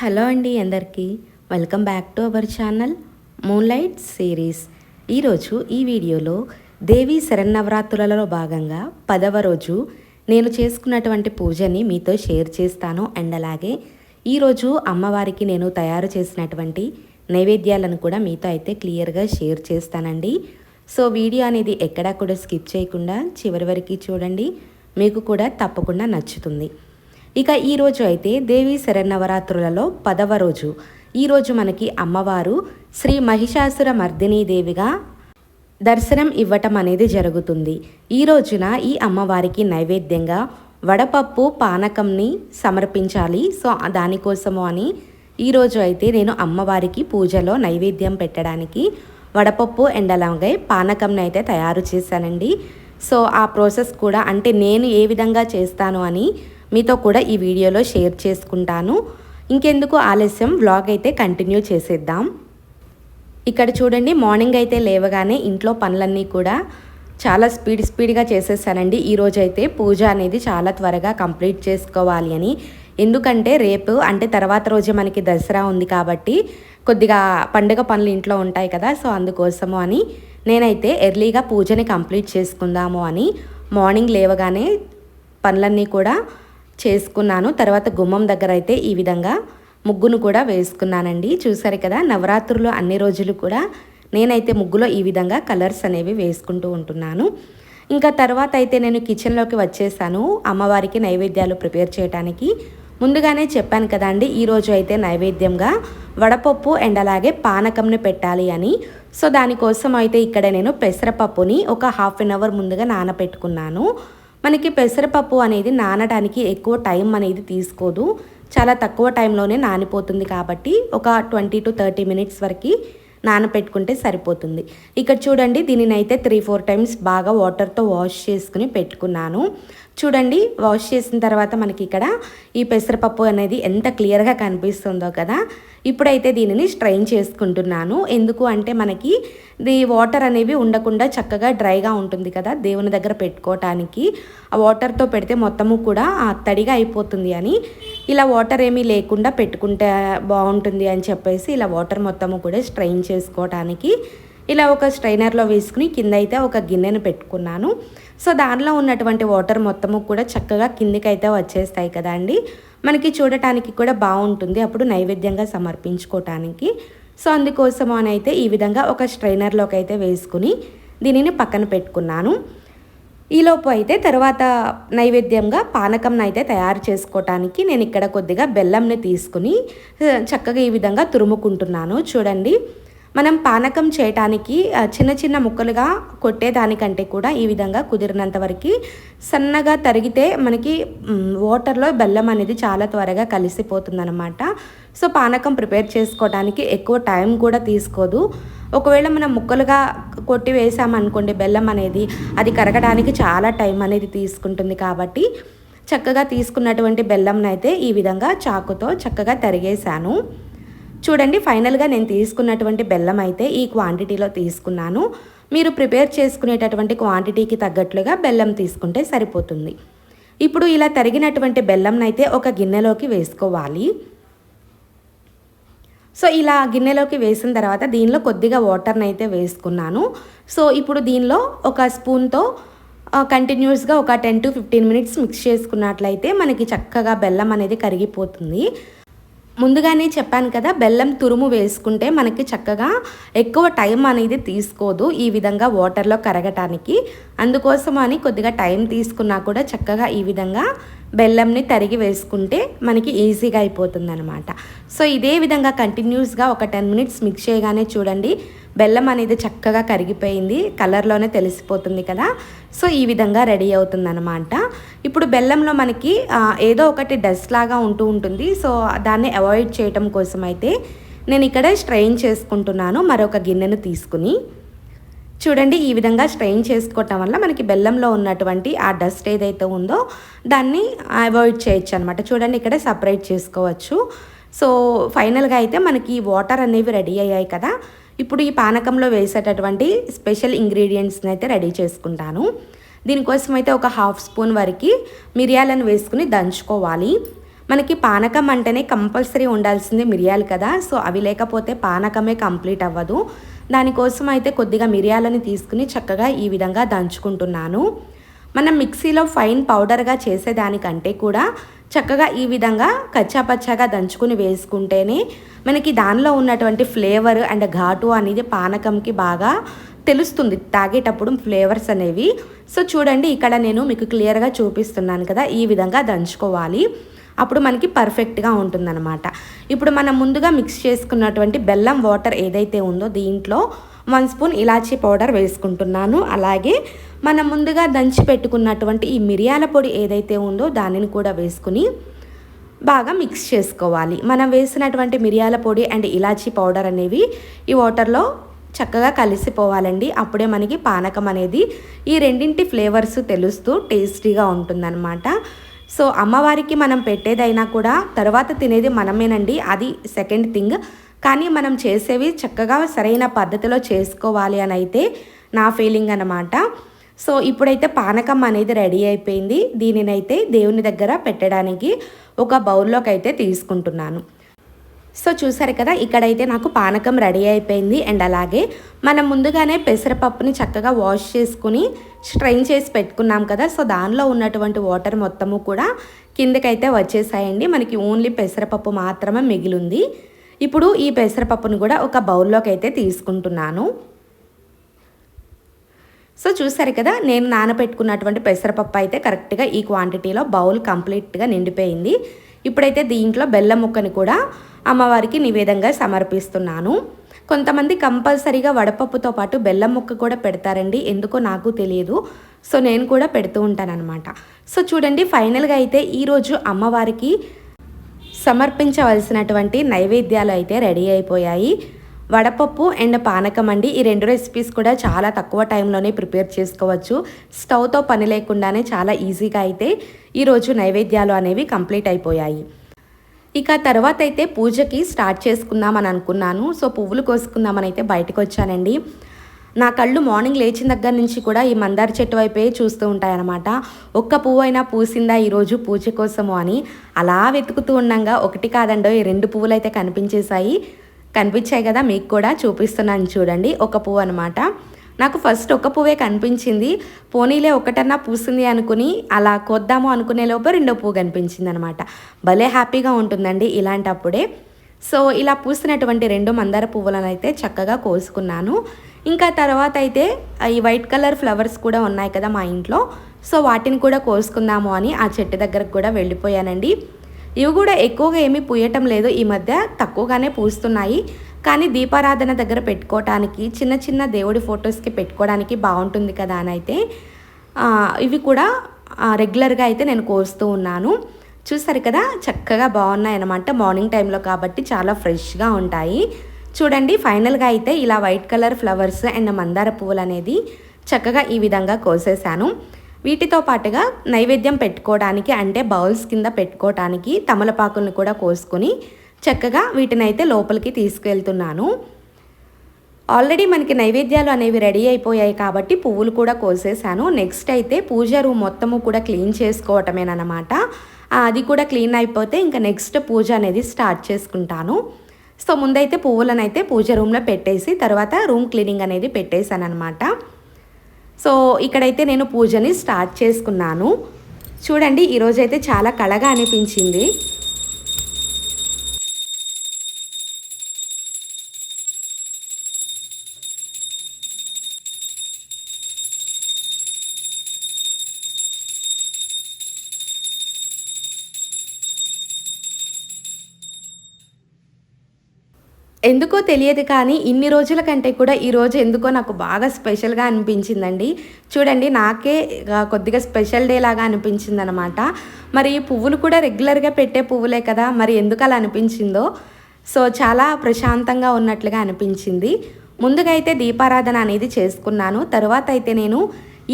Hello అండి అందరికీ. Welcome back to our channel moonlight series. ఈరోజు ఈ వీడియోలో దేవి శరన్నవరాత్రులలో భాగంగా పదవ రోజు నేను చేసుకున్నటువంటి పూజని మీతో షేర్ చేస్తాను. అండ్ అలాగే ఈరోజు అమ్మవారికి నేను తయారు చేసినటువంటి నైవేద్యాలను కూడా మీతో అయితే క్లియర్గా షేర్ చేస్తానండి. సో వీడియో అనేది ఎక్కడా కూడా స్కిప్ చేయకుండా చివరి వరకు చూడండి. మీకు కూడా తప్పకుండా నచ్చుతుంది. ఇక ఈరోజు అయితే దేవి శరన్నవరాత్రులలో పదవ రోజు. ఈరోజు మనకి అమ్మవారు శ్రీ మహిషాసుర మర్దినీ దేవిగా దర్శనం ఇవ్వటం అనేది జరుగుతుంది. ఈ రోజున ఈ అమ్మవారికి నైవేద్యంగా వడపప్పు పానకంని సమర్పించాలి. సో దానికోసము అని ఈరోజు అయితే నేను అమ్మవారికి పూజలో నైవేద్యం పెట్టడానికి వడపప్పు అండ్ పానకంని అయితే తయారు చేశానండి. సో ఆ ప్రాసెస్ కూడా అంటే నేను ఏ విధంగా చేస్తాను అని మీతో కూడా ఈ వీడియోలో షేర్ చేసుకుంటాను. ఇంకెందుకు ఆలస్యం వ్లాగ్ అయితే కంటిన్యూ చేసేద్దాం. ఇక్కడ చూడండి మార్నింగ్ అయితే లేవగానే ఇంట్లో పనులన్నీ కూడా చాలా స్పీడ్ స్పీడ్గా చేసేసానండి. ఈరోజు అయితే పూజ అనేది చాలా త్వరగా కంప్లీట్ చేసుకోవాలి అని. ఎందుకంటే రేపు అంటే తర్వాత రోజే మనకి దసరా ఉంది కాబట్టి కొద్దిగా పండుగ పనులు ఇంట్లో ఉంటాయి కదా సో అందుకోసము అని నేనైతే ఎర్లీగా పూజని కంప్లీట్ చేసుకుందాము అని మార్నింగ్ లేవగానే పనులన్నీ కూడా చేసుకున్నాను. తర్వాత గుమ్మం దగ్గర అయితే ఈ విధంగా ముగ్గును కూడా వేసుకున్నానండి. చూసారు కదా నవరాత్రులు అన్ని రోజులు కూడా నేనైతే ముగ్గులో ఈ విధంగా కలర్స్ అనేవి వేసుకుంటూ ఉంటున్నాను. ఇంకా తర్వాత అయితే నేను కిచెన్లోకి వచ్చేసాను. అమ్మవారికి నైవేద్యాలు ప్రిపేర్ చేయడానికి ముందుగానే చెప్పాను కదండి ఈరోజు అయితే నైవేద్యంగా వడపప్పు అండ్ అలాగే పానకంని పెట్టాలి అని. సో దానికోసం అయితే ఇక్కడ నేను పెసరపప్పుని ఒక హాఫ్ అన్ అవర్ ముందుగా నానపెట్టుకున్నాను. మనకి పెసరపప్పు అనేది నానడానికి ఎక్కువ టైం అనేది తీసుకోదు. చాలా తక్కువ టైంలోనే నానిపోతుంది కాబట్టి ఒక ట్వంటీ టు థర్టీ మినిట్స్ వరకు నానపెట్టుకుంటే సరిపోతుంది. ఇక్కడ చూడండి దీనిని అయితే త్రీ ఫోర్ టైమ్స్ బాగా వాటర్తో వాష్ చేసుకుని పెట్టుకున్నాను. చూడండి వాష్ చేసిన తర్వాత మనకి ఇక్కడ ఈ పెసరపప్పు అనేది ఎంత క్లియర్గా కనిపిస్తుందో కదా. ఇప్పుడైతే దీనిని స్ట్రైన్ చేసుకుంటున్నాను. ఎందుకు అంటే మనకి ది వాటర్ అనేవి ఉండకుండా చక్కగా డ్రైగా ఉంటుంది కదా దేవుని దగ్గర పెట్టుకోవటానికి ఆ వాటర్తో పెడితే మొత్తము కూడా తడిగా అయిపోతుంది అని. ఇలా వాటర్ ఏమీ లేకుండా పెట్టుకుంటే బాగుంటుంది అని చెప్పేసి ఇలా వాటర్ మొత్తము కూడా స్ట్రైన్ చేసుకోవటానికి ఇలా ఒక స్ట్రైనర్లో వేసుకుని కింద అయితే ఒక గిన్నెను పెట్టుకున్నాను. సో దానిలో ఉన్నటువంటి వాటర్ మొత్తము కూడా చక్కగా కిందికైతే వచ్చేస్తాయి కదా అండి. మనకి చూడటానికి కూడా బాగుంటుంది అప్పుడు నైవేద్యంగా సమర్పించుకోవటానికి సో అందుకోసం అని అయితే ఈ విధంగా ఒక స్ట్రైనర్లోకి అయితే వేసుకుని దీనిని పక్కన పెట్టుకున్నాను. ఈలోపు అయితే తర్వాత నైవేద్యంగా పానకం అయితే తయారు చేసుకోవటానికి నేను ఇక్కడ కొద్దిగా బెల్లంని తీసుకుని చక్కగా ఈ విధంగా తురుముకుంటున్నాను. చూడండి. మనం పానకం చేయటానికి చిన్న చిన్న ముక్కలుగా కొట్టేదానికంటే కూడా ఈ విధంగా కుదిరినంత వరకు సన్నగా తరిగితే మనకి వాటర్లో బెల్లం అనేది చాలా త్వరగా కలిసిపోతుందన్నమాట. సో పానకం ప్రిపేర్ చేసుకోవడానికి ఎక్కువ టైం కూడా తీసుకోదు. ఒకవేళ మనం ముక్కలుగా కొట్టి వేసామనుకోండి బెల్లం అనేది అది కరగడానికి చాలా టైం అనేది తీసుకుంటుంది కాబట్టి చక్కగా తీసుకున్నటువంటి బెల్లంనైతే ఈ విధంగా చాకుతో చక్కగా తరిగేశాను. చూడండి ఫైనల్గా నేను తీసుకున్నటువంటి బెల్లం అయితే ఈ క్వాంటిటీలో తీసుకున్నాను. మీరు ప్రిపేర్ చేసుకునేటటువంటి క్వాంటిటీకి తగ్గట్లుగా బెల్లం తీసుకుంటే సరిపోతుంది. ఇప్పుడు ఇలా తరిగినటువంటి బెల్లంనైతే ఒక గిన్నెలోకి వేసుకోవాలి. సో ఇలా గిన్నెలోకి వేసిన తర్వాత దీనిలో కొద్దిగా వాటర్ని అయితే వేసుకున్నాను. సో ఇప్పుడు దీనిలో ఒక స్పూన్తో కంటిన్యూస్గా ఒక ten to fifteen minutes mix చేసుకున్నట్లయితే మనకి చక్కగా బెల్లం అనేది కరిగిపోతుంది. ముందుగానే చెప్పాను కదా బెల్లం తురుము వేసుకుంటే మనకి చక్కగా ఎక్కువ టైం అనేది తీసుకోదు ఈ విధంగా వాటర్లో కరగటానికి. అందుకోసం అని కొద్దిగా టైం తీసుకున్నా కూడా చక్కగా ఈ విధంగా బెల్లంని తరిగి వేసుకుంటే మనకి ఈజీగా అయిపోతుంది అనమాట సో ఇదే విధంగా కంటిన్యూస్గా ఒక టెన్ మినిట్స్ మిక్స్ చేయగానే చూడండి బెల్లం అనేది చక్కగా కరిగిపోయింది కలర్లోనే తెలిసిపోతుంది కదా. సో ఈ విధంగా రెడీ అవుతుంది అనమాట ఇప్పుడు బెల్లంలో మనకి ఏదో ఒకటి డస్ట్ లాగా ఉంటూ ఉంటుంది. సో దాన్ని అవాయిడ్ చేయటం కోసం అయితే నేను ఇక్కడ స్ట్రెయిన్ చేసుకుంటున్నాను. మరొక గిన్నెను తీసుకుని చూడండి ఈ విధంగా స్ట్రెయిన్ చేసుకోవటం వల్ల మనకి బెల్లంలో ఉన్నటువంటి ఆ డస్ట్ ఏదైతే ఉందో దాన్ని అవాయిడ్ చేయొచ్చు అనమాట చూడండి ఇక్కడ సపరేట్ చేసుకోవచ్చు. సో ఫైనల్గా అయితే మనకి వాటర్ అనేవి రెడీ అయ్యాయి కదా. ఇప్పుడు ఈ పానకంలో వేసేటటువంటి స్పెషల్ ఇంగ్రీడియంట్స్ని అయితే రెడీ చేసుకుంటాను. దీనికోసం అయితే ఒక హాఫ్ స్పూన్ వరకు మిరియాలను వేసుకుని దంచుకోవాలి. మనకి పానకం అంటేనే కంపల్సరీ ఉండాల్సింది మిరియాలు కదా సో అవి లేకపోతే పానకమే కంప్లీట్ అవ్వదు. దానికోసం అయితే కొద్దిగా మిరియాలని తీసుకుని చక్కగా ఈ విధంగా దంచుకుంటున్నాను. మనం మిక్సీలో ఫైన్ పౌడర్గా చేసేదానికంటే కూడా చక్కగా ఈ విధంగా కచ్చాపచ్చాగా దంచుకుని వేసుకుంటేనే మనకి దానిలో ఉన్నటువంటి ఫ్లేవర్ అండ్ ఘాటు అనేది పానకంకి బాగా తెలుస్తుంది. తాగేటప్పుడు ఫ్లేవర్స్ అనేవి. సో చూడండి ఇక్కడ నేను మీకు క్లియర్గా చూపిస్తున్నాను కదా ఈ విధంగా దంచుకోవాలి. అప్పుడు మనకి పర్ఫెక్ట్గా ఉంటుందన్నమాట. ఇప్పుడు మనం ముందుగా మిక్స్ చేసుకున్నటువంటి బెల్లం వాటర్ ఏదైతే ఉందో దీంట్లో వన్ స్పూన్ ఇలాచీ పౌడర్ వేసుకుంటున్నాను. అలాగే మనం ముందుగా దంచి పెట్టుకున్నటువంటి ఈ మిరియాల పొడి ఏదైతే ఉందో దానిని కూడా వేసుకుని బాగా మిక్స్ చేసుకోవాలి. మనం వేసినటువంటి మిరియాల పొడి అండ్ ఇలాచీ పౌడర్ అనేవి ఈ వాటర్లో చక్కగా కలిసిపోవాలండి. అప్పుడే మనకి పానకం అనేది ఈ రెండింటి ఫ్లేవర్స్ తెలుస్తూ టేస్టీగా ఉంటుందన్నమాట. సో అమ్మవారికి మనం పెట్టేదైనా కూడా తర్వాత తినేది మనమేనండి. అది సెకండ్ థింగ్ కానీ మనం చేసేవి చక్కగా సరైన పద్ధతిలో చేసుకోవాలి అని అయితే నా ఫీలింగ్ అనమాట సో ఇప్పుడైతే పానకం అనేది రెడీ అయిపోయింది. దీనినైతే దేవుని దగ్గర పెట్టడానికి ఒక బౌల్లోకి అయితే తీసుకుంటున్నాను. సో చూసారు కదా ఇక్కడైతే నాకు పానకం రెడీ అయిపోయింది. అండ్ అలాగే మనం ముందుగానే పెసరపప్పుని చక్కగా వాష్ చేసుకుని స్ట్రైన్ చేసి పెట్టుకున్నాం కదా సో దానిలో ఉన్నటువంటి వాటర్ మొత్తము కూడా కిందకైతే వచ్చేసాయండి. మనకి ఓన్లీ పెసరపప్పు మాత్రమే మిగిలింది. ఇప్పుడు ఈ పెసరపప్పును కూడా ఒక బౌల్లోకి అయితే తీసుకుంటున్నాను. సో చూసారు కదా నేను నానబెట్టుకున్నటువంటి పెసరపప్పు అయితే కరెక్ట్గా ఈ క్వాంటిటీలో బౌల్ కంప్లీట్గా నిండిపోయింది. ఇప్పుడైతే దీంట్లో బెల్లం ముక్కని కూడా అమ్మవారికి నివేదంగా సమర్పిస్తున్నాను. కొంతమంది కంపల్సరీగా వడపప్పుతో పాటు బెల్లం ముక్క కూడా పెడతారండి ఎందుకో నాకు తెలియదు. సో నేను కూడా పెడుతూ ఉంటానన్నమాట. సో చూడండి ఫైనల్గా అయితే ఈరోజు అమ్మవారికి సమర్పించవలసినటువంటి నైవేద్యాలు అయితే రెడీ అయిపోయాయి. వడపప్పు అండ్ పానకం అండి. ఈ రెండు రెసిపీస్ కూడా చాలా తక్కువ టైంలోనే ప్రిపేర్ చేసుకోవచ్చు. స్టవ్తో పని లేకుండానే చాలా ఈజీగా అయితే ఈరోజు నైవేద్యాలు అనేవి కంప్లీట్ అయిపోయాయి. ఇక తర్వాత అయితే పూజకి స్టార్ట్ చేసుకుందామని అనుకున్నాను. సో పువ్వులు కోసుకుందామని అయితే బయటకు వచ్చానండి. నా కళ్ళు మార్నింగ్ లేచిన దగ్గర నుంచి కూడా ఈ మందార చెట్టు వైపే చూస్తూ ఉంటాయన్నమాట. ఒక్క పువ్వు అయినా పూసిందా ఈరోజు పూజ కోసము అని అలా వెతుకుతూ ఉండగా. ఒకటి కాదండో ఈ రెండు పువ్వులు అయితే కనిపించేశాయి. కనిపించాయి కదా మీకు కూడా చూపిస్తున్నాను చూడండి. ఒక పువ్వు అనమాట నాకు ఫస్ట్ ఒక పువ్వే కనిపించింది. పోనీలే ఒకటన్నా పూసింది అనుకుని అలా కొద్దాము అనుకునే లోపు రెండో పువ్వు కనిపించింది అనమాట భలే హ్యాపీగా ఉంటుందండి ఇలాంటప్పుడే. సో ఇలా పూసినటువంటి రెండు మందార పువ్వులను అయితే చక్కగా కోసుకున్నాను. ఇంకా తర్వాత అయితే ఈ వైట్ కలర్ ఫ్లవర్స్ కూడా ఉన్నాయి కదా మా ఇంట్లో. సో వాటిని కూడా కోసుకుందాము అని ఆ చెట్టు దగ్గరకు కూడా వెళ్ళిపోయానండి. ఇవి కూడా ఎక్కువగా ఏమీ పూయటం లేదు. ఈ మధ్య తక్కువగానే పూస్తున్నాయి. కానీ దీపారాధన దగ్గర పెట్టుకోవటానికి చిన్న చిన్న దేవుడి ఫొటోస్కి పెట్టుకోవడానికి బాగుంటుంది కదా అని అయితే ఇవి కూడా రెగ్యులర్గా అయితే నేను కోస్తూ ఉన్నాను. చూసారు కదా చక్కగా బాగున్నాయి అనమాట మార్నింగ్ టైంలో కాబట్టి చాలా ఫ్రెష్గా ఉంటాయి. చూడండి ఫైనల్గా అయితే ఇలా వైట్ కలర్ ఫ్లవర్స్ అండ్ మందార పువ్వులు అనేది చక్కగా ఈ విధంగా కోసేసాను వీటితో పాటుగా నైవేద్యం పెట్టుకోవడానికి అంటే బౌల్స్ కింద పెట్టుకోవడానికి తమలపాకులను కూడా కోసుకొని చక్కగా వీటిని అయితే లోపలికి తీసుకెళ్తున్నాను ఆల్రెడీ మనకి నైవేద్యాలు అనేవి రెడీ అయిపోయాయి కాబట్టి పువ్వులు కూడా కోసేసాను. నెక్స్ట్ అయితే పూజ రూమ్ మొత్తము కూడా క్లీన్ చేసుకోవటమేనమాట అది కూడా క్లీన్ అయిపోతే ఇంకా నెక్స్ట్ పూజ అనేది స్టార్ట్ చేసుకుంటాను. సో ముందైతే పువ్వులను అయితే పూజ రూమ్లో పెట్టేసి తర్వాత రూమ్ క్లీనింగ్ అనేది పెట్టేశాను అనమాట సో ఇక్కడైతే నేను పూజని స్టార్ట్ చేసుకున్నాను. చూడండి ఈరోజైతే చాలా కళగా అనిపించింది. ఎందుకో తెలియదు కానీ ఇన్ని రోజుల కంటే కూడా ఈరోజు ఎందుకో నాకు బాగా స్పెషల్గా అనిపించిందండి. చూడండి నాకే కొద్దిగా స్పెషల్ డే లాగా అనిపించింది అనమాట మరి ఈ పువ్వులు కూడా రెగ్యులర్గా పెట్టే పువ్వులే కదా మరి ఎందుకు అలా అనిపించిందో? సో చాలా ప్రశాంతంగా ఉన్నట్లుగా అనిపించింది. ముందుగా అయితే దీపారాధన అనేది చేసుకున్నాను. తర్వాత అయితే నేను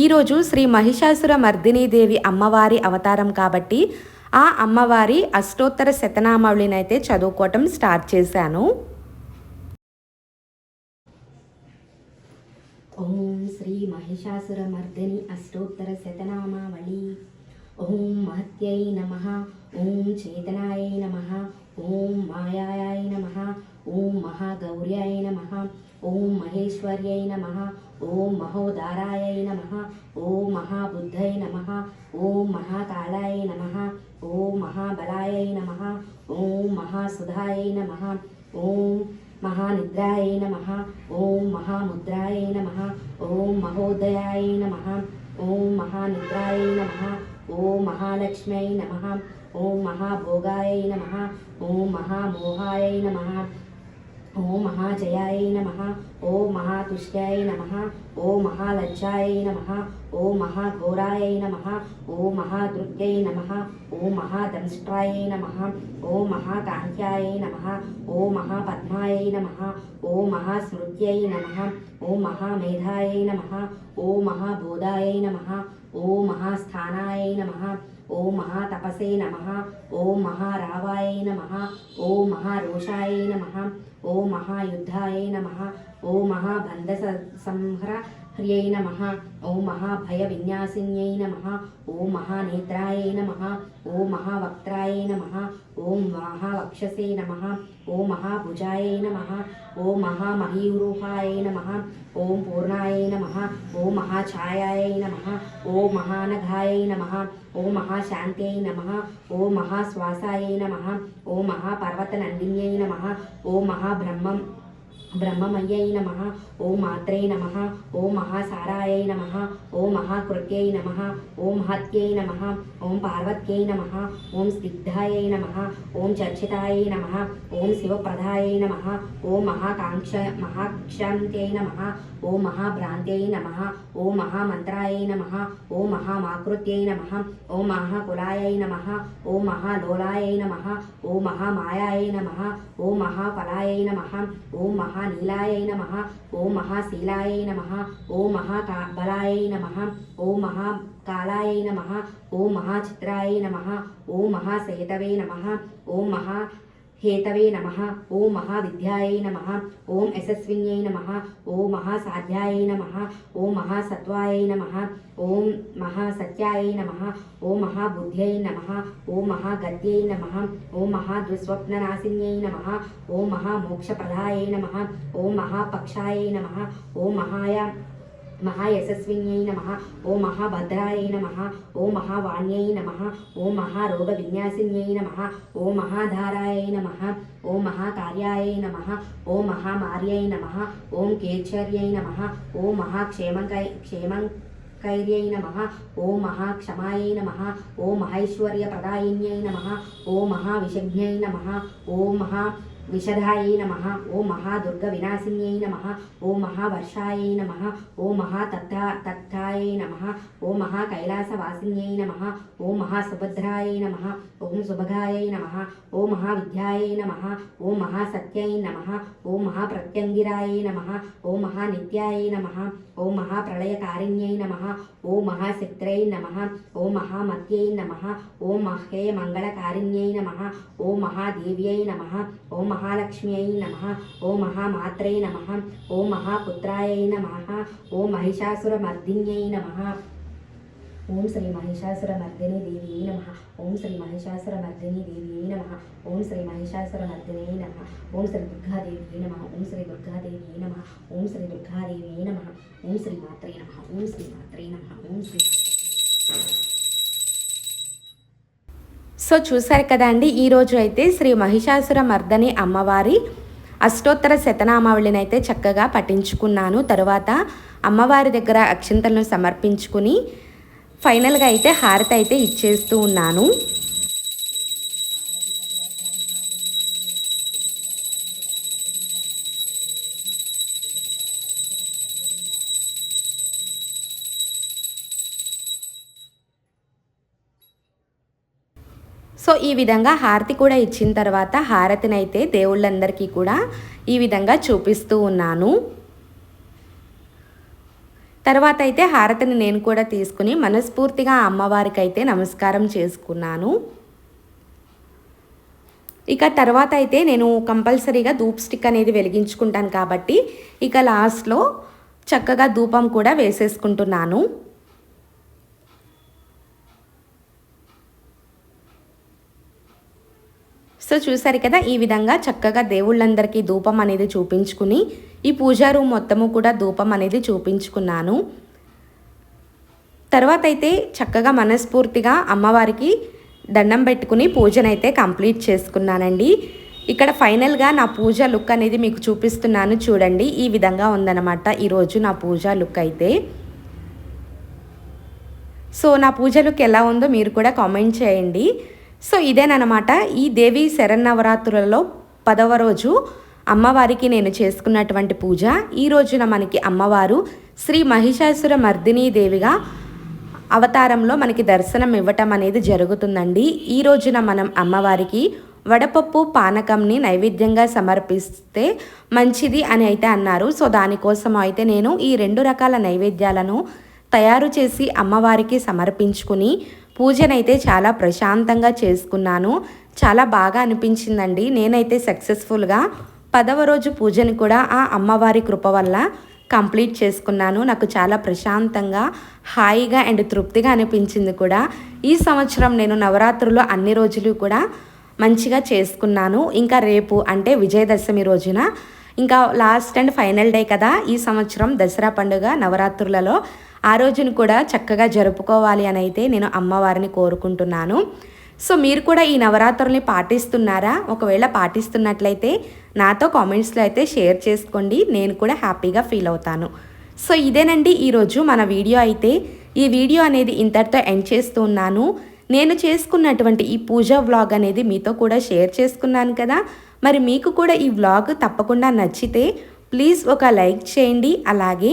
ఈరోజు శ్రీ మహిషాసుర మర్దినీదేవి అమ్మవారి అవతారం కాబట్టి ఆ అమ్మవారి అష్టోత్తర శతనామావళినైతే చదువుకోవటం స్టార్ట్ చేశాను. ఓం శ్రీ మహిషాసురమర్దిని అష్టోత్తర శతనామావళి ఓం మహత్యై నమ ఓం చేతనాయ నమ ఓం మాయాయ నమ ఓం మహాగౌర్యాయ నమ ఓం మహేశ్వర్యై నమ ఓం మహోదారాయ నమ ఓం మహాబుద్ధై నమ ఓం మహాకాళాయ నమ ఓం మహాబలాయ నమ ఓం మహాసుధాయ నమ ఓం महानिद्राय नम। ओं महामुद्राए नम। ओं महोदयाय नम। ओं महानिद्राय नम। ओं महालक्ष्म्यै नम। ओं महाभोगाय नम। ओं महामोहाय नमः। ఓం మహాజయాయ నమ ఓం మహాతుష్ట్యాయ నమ ఓం మహాలజ్జాయ నమ ఓం మహాఘోరాయ నమ ఓం మహాదృగ్యై నమ ఓం మహాదంష్ట్రాయ నమ ఓం మహాకాంత్యాయ నమ ఓం మహాపద్మాయ నమ ఓం మహాస్మృత్యై నమ ఓం మహామేధాయ నమ ఓం మహాబోధాయ నమ ఓం మహాస్థానాయ నమ ఓం మహాతపసే నమ ఓం మహారావాయ నమ ఓం మహారోషాయ నమ ఓం మహాయుద్ధాయ నమ ఓం మహాబంధ సంహర హ్రియై నమ ఓం మహాభయ విన్యాసిన్యై నమ ఓం మహానేత్రాయ నమ ఓం మహావక్త్రాయ నమ ఓం మహావక్షసే నమ ఓం మహాభుజాయ నమ ఓం మహామహీరూపాయ నమ ఓం పూర్ణాయ నమ ఓం మహాఛాయాయ నమ ఓం మహానఘాయ నమ ఓం మహాశాంత్యై నమ ఓం మహాశ్వాసాయ నమ ఓం మహాపర్వతనందిన్యై నమ ఓం మహాబ్రహ్మం బ్రహ్మమయ్యై నమ ఓం మాత్రే నమ ఓం మహాసారాయై నమ ఓం మహాకృత్యై నమ ఓం మహత్యై నమ ఓం పార్వత్యై నమ ఓం స్నిగ్ధాయై నమ ఓం చర్చితాయై నమ ఓం శివప్రదాయై నమ ఓం మహాకాంక్ష మహాక్షాంత్యై నమ ఓం మహాభ్రాంత్యై నమ ఓం మహామంత్రాయై నమ ఓం మహామాకృత్యై నమ ఓం మహాకులాయై నమ ఓం మహాలోలాయై నమ ఓం మహామాయాయై నమ ఓం మహాఫలాయై నమ ఓం మహా నీలాయ నమ ఓం మహాశీలాయ నమ ఓం మహాబలాయ నమ ఓం మహాకాళాయ నమ ఓం మహాచిత్రాయ నమ ఓం మహాశైతవే నమ ఓం మహా హేతవే నమ. ఓం మహావిద్యాయై నమ. ఓం యశస్విన్యై నమ. ఓం మహాసాధ్యాయై నమ. ఓం మహాసత్వాయై నమ. ఓం మహాసత్యాయై నమ. ఓం మహాబుద్ధ్యై నమ. ఓం మహాగత్యై నమ. ఓం మహాదుస్వప్ననాశిన్యై నమ. ఓం మహామోక్షప్రదాయై నమ. ఓం మహాపక్షాయై నమ. ఓం మహాయ మహాయశస్విన్యై నమ ఓ మహాభద్రాయ నమ ఓ మహావాణ్యై నమ ఓ మహారోగ విన్యాసిన్యై నమ ఓ మహాధారాయ నమ ఓ మహాకార్యాయ నమ ఓ మహామార్యై నమ ఓం కేచర్యై నమ ఓ మహాక్షేమంకై క్షేమం కైర్యై నమ ఓ మహాక్షమాయై నమ ఓ మహైశ్వర్యప్రదాయిన్యై నమ ఓ మహావిషజ్ఞై నమ ఓ మహా విషధాయై నమ ఓ మహాదుర్గ వినాశిన్యై నమ ఓ మహావర్షాయై నమ ఓ ఓం మహాతత్తాయై నమ ఓ మహాకైలాసవాసిన్యై నమ ఓ మహాసుభద్రాయై నమ ఓం సుభగాయై నమ ఓ మహావిద్యాయై నమ ఓ మహాసత్యై నమ ఓ మహాప్రత్యంగిరాయై నమ ఓ మహానిత్యాయై నమ ఓ మహాప్రళయకారిణ్యై నమ ఓ మహాశక్త్రై నమ ఓ మహామత్యై నమ ఓ మహే మంగళకారిణ్యై నమ ఓ మహాదేవ్యై నమ ఓ మహాలక్ష్మ్యై నమ. ఓ మహామాత్రై నమ. ఓ మహాపుత్రాయ నమ. ఓ మహిషాసురమర్దిన్యై నమ. ఓం శ్రీ మహిషాసురమర్దిని దేవి నమ. ఓం శ్రీ మహిషాసురమర్దిని దేవి నమ. ఓం శ్రీ మహిషాసురమర్దిని నమ. ఓం శ్రీ దుర్గాదేవి నమ. ఓం శ్రీ దుర్గాదేవి నమ. ఓం శ్రీ దుర్గాదేవి నమ. ఓం శ్రీ మాత్రే నమ. ఓం శ్రీ మాత్రే నమ. ఓం శ్రీ సో చూశారు కదా అండి ఈరోజు అయితే శ్రీ మహిషాసుర మర్దని అమ్మవారి అష్టోత్తర శతనామావళిని అయితే చక్కగా పఠించుకున్నాను. తరువాత అమ్మవారి దగ్గర అక్షింతలను సమర్పించుకుని ఫైనల్గా అయితే హారతి అయితే ఇచ్చేస్తూ ఉన్నాను. సో ఈ విధంగా హారతి కూడా ఇచ్చిన తర్వాత హారతిని అయితే దేవుళ్ళందరికీ కూడా ఈ విధంగా చూపిస్తూ ఉన్నాను. తర్వాత అయితే హారతిని నేను కూడా తీసుకుని మనస్ఫూర్తిగా అమ్మవారికి అయితే నమస్కారం చేసుకున్నాను. ఇక తర్వాత అయితే నేను కంపల్సరీగా ధూప్ స్టిక్ అనేది వెలిగించుకుంటాను కాబట్టి ఇక లాస్ట్లో చక్కగా ధూపం కూడా వేసేసుకుంటున్నాను. సో చూసారు కదా ఈ విధంగా చక్కగా దేవుళ్ళందరికీ ధూపం అనేది చూపించుకుని ఈ పూజా రూమ్ మొత్తము కూడా ధూపం అనేది చూపించుకున్నాను. తర్వాత అయితే చక్కగా మనస్ఫూర్తిగా అమ్మవారికి దండం పెట్టుకుని పూజనైతే కంప్లీట్ చేసుకున్నానండి. ఇక్కడ ఫైనల్గా నా పూజ లుక్ అనేది మీకు చూపిస్తున్నాను చూడండి ఈ విధంగా ఉందన్నమాట ఈరోజు నా పూజ లుక్ అయితే. సో నా పూజ లుక్ ఎలా ఉందో మీరు కూడా కామెంట్ చేయండి. సో ఇదేనమాట ఈ దేవి శరన్నవరాత్రులలో పదవ రోజు అమ్మవారికి నేను చేసుకున్నటువంటి పూజ. ఈ రోజున మనకి అమ్మవారు శ్రీ మహిషాసుర మర్దినీ దేవిగా అవతారంలో మనకి దర్శనం ఇవ్వటం అనేది జరుగుతుందండి. ఈ రోజున మనం అమ్మవారికి వడపప్పు పానకంని నైవేద్యంగా సమర్పిస్తే మంచిది అని అయితే అన్నారు. సో దానికోసం అయితే నేను ఈ రెండు రకాల నైవేద్యాలను తయారు చేసి అమ్మవారికి సమర్పించుకుని పూజనైతే చాలా ప్రశాంతంగా చేసుకున్నాను. చాలా బాగా అనిపించిందండి. నేనైతే సక్సెస్ఫుల్గా పదవ రోజు పూజని కూడా ఆ అమ్మవారి కృప వల్ల కంప్లీట్ చేసుకున్నాను. నాకు చాలా ప్రశాంతంగా హాయిగా అండ్ తృప్తిగా అనిపించింది కూడా. ఈ సంవత్సరం నేను నవరాత్రులు అన్ని రోజులు కూడా మంచిగా చేసుకున్నాను. ఇంకా రేపు అంటే విజయదశమి రోజున ఇంకా లాస్ట్ అండ్ ఫైనల్ డే కదా. ఈ సంవత్సరం దసరా పండుగ నవరాత్రులలో ఆ రోజును కూడా చక్కగా జరుపుకోవాలి అని అయితే నేను అమ్మవారిని కోరుకుంటున్నాను. సో మీరు కూడా ఈ నవరాత్రుల్ని పాటిస్తున్నారా? ఒకవేళ పాటిస్తున్నట్లయితే నాతో కామెంట్స్లో అయితే షేర్ చేసుకోండి. నేను కూడా హ్యాపీగా ఫీల్ అవుతాను. సో ఇదేనండి ఈరోజు మన వీడియో అయితే. ఈ వీడియో అనేది ఇంతటితో ఎండ్ చేస్తూ ఉన్నాను. నేను చేసుకున్నటువంటి ఈ పూజ వ్లాగ్ అనేది మీతో కూడా షేర్ చేసుకున్నాను కదా. మరి మీకు కూడా ఈ వ్లాగ్ తప్పకుండా నచ్చితే ప్లీజ్ ఒక లైక్ చేయండి. అలాగే